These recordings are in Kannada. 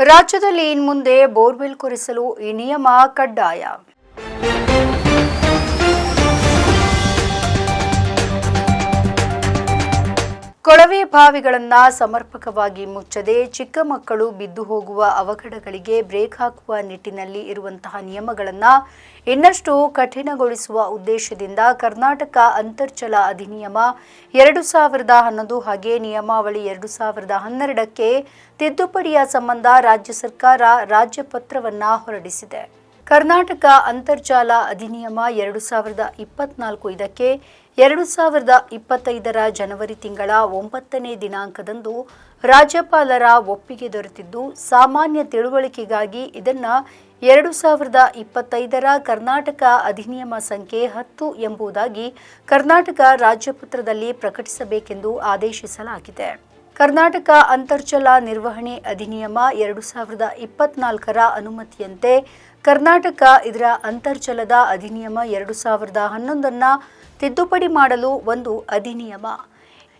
ರಾಜ್ಯದಲ್ಲಿ ಇನ್ಮುಂದೆ ಬೋರ್ವೆಲ್ ಕೊರೆಸಲು ಈ ನಿಯಮ ಕಡ್ಡಾಯ. ಬಾವಿಗಳನ್ನ ಸಮರ್ಪಕವಾಗಿ ಮುಚ್ಚದೆ ಚಿಕ್ಕ ಮಕ್ಕಳು ಬಿದ್ದು ಹೋಗುವ ಅವಘಡಗಳಿಗೆ ಬ್ರೇಕ್ ಹಾಕುವ ನಿಟ್ಟಿನಲ್ಲಿ ಇರುವಂತಹ ನಿಯಮಗಳನ್ನ ಇನ್ನಷ್ಟು ಕಠಿಣಗೊಳಿಸುವ ಉದ್ದೇಶದಿಂದ ಕರ್ನಾಟಕ ಅಂತರ್ಜಲ ಅಧಿನಿಯಮ ಎರಡು ಸಾವಿರದ ಹನ್ನೊಂದು ಹಾಗೆ ನಿಯಮಾವಳಿ ಎರಡು ಸಾವಿರದ ಹನ್ನೆರಡಕ್ಕೆ ತಿದ್ದುಪಡಿಯ ಸಂಬಂಧ ರಾಜ್ಯ ಸರ್ಕಾರ ರಾಜ್ಯಪತ್ರವನ್ನ ಹೊರಡಿಸಿದೆ. ಕರ್ನಾಟಕ ಅಂತರ್ಜಾಲ ಅಧಿನಿಯಮ ಎರಡು ಸಾವಿರದ ಇಪ್ಪತ್ನಾಲ್ಕು ಇದಕ್ಕೆ ಎರಡು ಸಾವಿರದ ಇಪ್ಪತ್ತೈದರ ಜನವರಿ ತಿಂಗಳ ಒಂಬತ್ತನೇ ದಿನಾಂಕದಂದು ರಾಜ್ಯಪಾಲರ ಒಪ್ಪಿಗೆ ದೊರೆತಿದ್ದು, ಸಾಮಾನ್ಯ ತಿಳುವಳಿಕೆಗಾಗಿ ಇದನ್ನ ಎರಡು ಸಾವಿರದ ಇಪ್ಪತ್ತೈದರ ಕರ್ನಾಟಕ ಅಧಿನಿಯಮ ಸಂಖ್ಯೆ ಹತ್ತು ಎಂಬುದಾಗಿ ಕರ್ನಾಟಕ ರಾಜ್ಯಪತ್ರದಲ್ಲಿ ಪ್ರಕಟಿಸಬೇಕೆಂದು ಆದೇಶಿಸಲಾಗಿದೆ. ಕರ್ನಾಟಕ ಅಂತರ್ಜಲ ನಿರ್ವಹಣೆ ಅಧಿನಿಯಮ ಎರಡು ಸಾವಿರದ ಇಪ್ಪತ್ನಾಲ್ಕರ ಅನುಮತಿಯಂತೆ ಕರ್ನಾಟಕ ಇದರ ಅಂತರ್ಜಲದ ಅಧಿನಿಯಮ ಎರಡು ಸಾವಿರದ ಹನ್ನೊಂದನ್ನು ತಿದ್ದುಪಡಿ ಮಾಡಲು ಒಂದು ಅಧಿನಿಯಮ.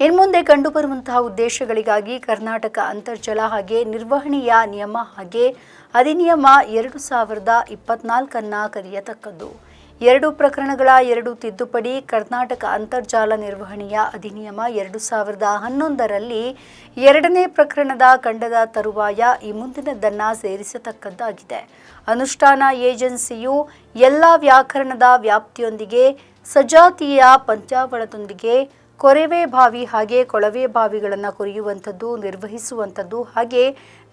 ಇನ್ಮುಂದೆ ಕಂಡುಬರುವಂತಹ ಉದ್ದೇಶಗಳಿಗಾಗಿ ಕರ್ನಾಟಕ ಅಂತರ್ಜಲ ಹಾಗೆ ನಿರ್ವಹಣೆಯ ನಿಯಮ ಹಾಗೆ ಅಧಿನಿಯಮ ಎರಡು ಸಾವಿರದ ಇಪ್ಪತ್ನಾಲ್ಕನ್ನ ಕರೆಯತಕ್ಕದ್ದು. ಎರಡು ಪ್ರಕರಣಗಳ ಎರಡು ತಿದ್ದುಪಡಿ ಕರ್ನಾಟಕ ಅಂತರ್ಜಾಲ ನಿರ್ವಹಣೆಯ ಅಧಿನಿಯಮ ಎರಡು ಸಾವಿರದ ಹನ್ನೊಂದರಲ್ಲಿ ಎರಡನೇ ಪ್ರಕರಣದ ಖಂಡದ ತರುವಾಯ ಈ ಮುಂದಿನದನ್ನು ಸೇರಿಸತಕ್ಕದ್ದಾಗಿದೆ ಅನುಷ್ಠಾನ ಏಜೆನ್ಸಿಯು ಎಲ್ಲ ವ್ಯಾಕರಣದ ವ್ಯಾಪ್ತಿಯೊಂದಿಗೆ ಸಜಾತಿಯ ಪಂಚಾವಳದೊಂದಿಗೆ ಕೊರೆವೆ ಬಾವಿ ಹಾಗೆ ಕೊಳವೆ ಬಾವಿಗಳನ್ನು ಕೊರೆಯುವಂಥದ್ದು, ನಿರ್ವಹಿಸುವಂಥದ್ದು, ಹಾಗೆ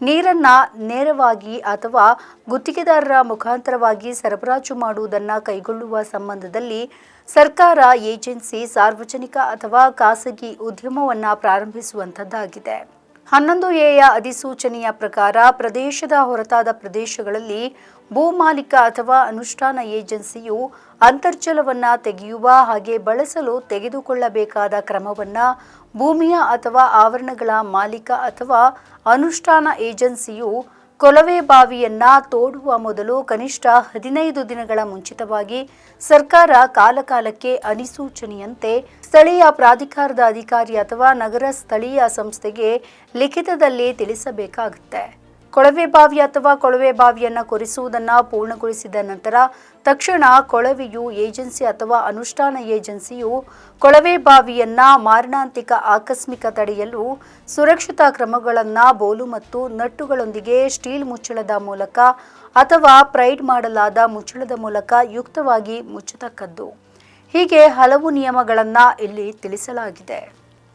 ನೀರನ್ನು ನೇರವಾಗಿ ಅಥವಾ ಗುತ್ತಿಗೆದಾರರ ಮುಖಾಂತರವಾಗಿ ಸರಬರಾಜು ಮಾಡುವುದನ್ನು ಕೈಗೊಳ್ಳುವ ಸಂಬಂಧದಲ್ಲಿ ಸರ್ಕಾರ, ಏಜೆನ್ಸಿ, ಸಾರ್ವಜನಿಕ ಅಥವಾ ಖಾಸಗಿ ಉದ್ಯಮವನ್ನು ಪ್ರಾರಂಭಿಸುವಂಥದ್ದಾಗಿದೆ. ಹನ್ನೊಂದು ಎಯ ಅಧಿಸೂಚನೆಯ ಪ್ರಕಾರ ಪ್ರದೇಶದ ಹೊರತಾದ ಪ್ರದೇಶಗಳಲ್ಲಿ ಭೂಮಾಲೀಕ ಅಥವಾ ಅನುಷ್ಠಾನ ಏಜೆನ್ಸಿಯು ಅಂತರ್ಜಲವನ್ನು ತೆಗೆಯುವ ಹಾಗೆ ಬಳಸಲು ತೆಗೆದುಕೊಳ್ಳಬೇಕಾದ ಕ್ರಮವನ್ನು ಭೂಮಿಯ ಅಥವಾ ಆವರಣಗಳ ಮಾಲೀಕ ಅಥವಾ ಅನುಷ್ಠಾನ ಏಜೆನ್ಸಿಯು ಕೊಳವೆ ಬಾವಿಯನ್ನ ತೋಡುವ ಮೊದಲು ಕನಿಷ್ಠ ಹದಿನೈದು ದಿನಗಳ ಮುಂಚಿತವಾಗಿ ಸರ್ಕಾರ ಕಾಲಕಾಲಕ್ಕೆ ಅನಿಸೂಚನೆಯಂತೆ ಸ್ಥಳೀಯ ಪ್ರಾಧಿಕಾರದ ಅಧಿಕಾರಿ ಅಥವಾ ನಗರ ಸ್ಥಳೀಯ ಸಂಸ್ಥೆಗೆ ಲಿಖಿತದಲ್ಲಿ ತಿಳಿಸಬೇಕಾಗುತ್ತೆ. ಕೊಳವೆ ಬಾವಿ ಅಥವಾ ಕೊಳವೆ ಬಾವಿಯನ್ನು ಕೊರೆಸುವುದನ್ನು ಪೂರ್ಣಗೊಳಿಸಿದ ನಂತರ ತಕ್ಷಣ ಕೊಳವೆಯು ಏಜೆನ್ಸಿ ಅಥವಾ ಅನುಷ್ಠಾನ ಏಜೆನ್ಸಿಯು ಕೊಳವೆ ಬಾವಿಯನ್ನು ಮಾರಣಾಂತಿಕ ಆಕಸ್ಮಿಕ ತಡೆಯಲು ಸುರಕ್ಷತಾ ಕ್ರಮಗಳನ್ನು ಬೋಲು ಮತ್ತು ನಟ್ಟುಗಳೊಂದಿಗೆ ಸ್ಟೀಲ್ ಮುಚ್ಚಳದ ಮೂಲಕ ಅಥವಾ ಪ್ರೈಡ್ ಮಾಡಲಾದ ಮುಚ್ಚಳದ ಮೂಲಕ ಯುಕ್ತವಾಗಿ ಮುಚ್ಚತಕ್ಕದ್ದು. ಹೀಗೆ ಹಲವು ನಿಯಮಗಳನ್ನು ಇಲ್ಲಿ ತಿಳಿಸಲಾಗಿದೆ.